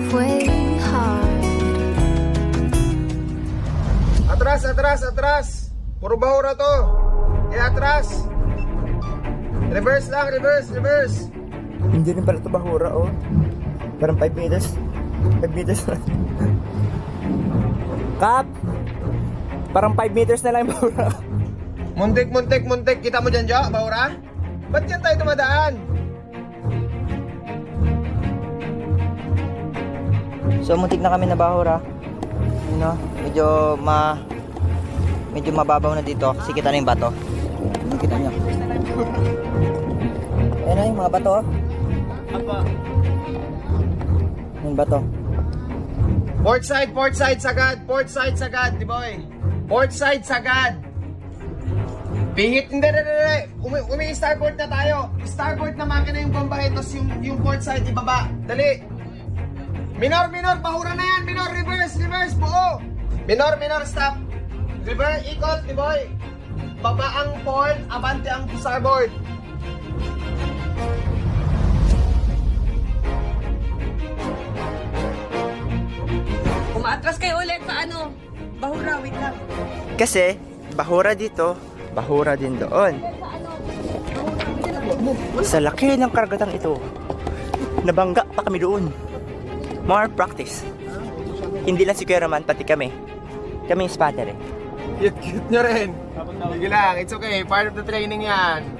halfway hard. Atras, atras, atras. Puro bahura to. Kaya atras. Reverse lang, reverse, reverse. Hindi rin pala ito bahura, oh. Parang 5 meters. 5 meters na. Kap! Parang 5 meters na lang yung bahura. Muntik, muntik, muntik. Kita mo dyan, Jo, bahura? Ba't yan tayo tumadaan? So, muntik na kami na bahura. Ano, medyo ma... Medyo mababaw na dito kasi kita na yung bato. Kita nyo. Ayan na yung mga bato. oh. Yung bato. Port side, port side sagad, port side sagad, di boy. Port side sagad. Pingit, hindi, hindi, hindi. Umi, umi starboard na tayo. Starboard na makina yung bombahe, tapos yung, yung port side ibaba. Dali. Minor, minor, bahura na yan. Minor, reverse, reverse, buo. Minor, minor, stop. Reverse, ikot, di boy. Baba ang port, abante ang starboard. Umaatras kayo ulit sa ano? Bahura, wait lang. Kasi, bahura dito, bahura din doon. Sa laki ng karagatan ito, nabangga pa kami doon. More practice. Hindi lang si Kuya Raman, pati kami. Kami yung spotter eh. Cute, cute nyo rin. Sige lang, it's okay. Part of the training yan.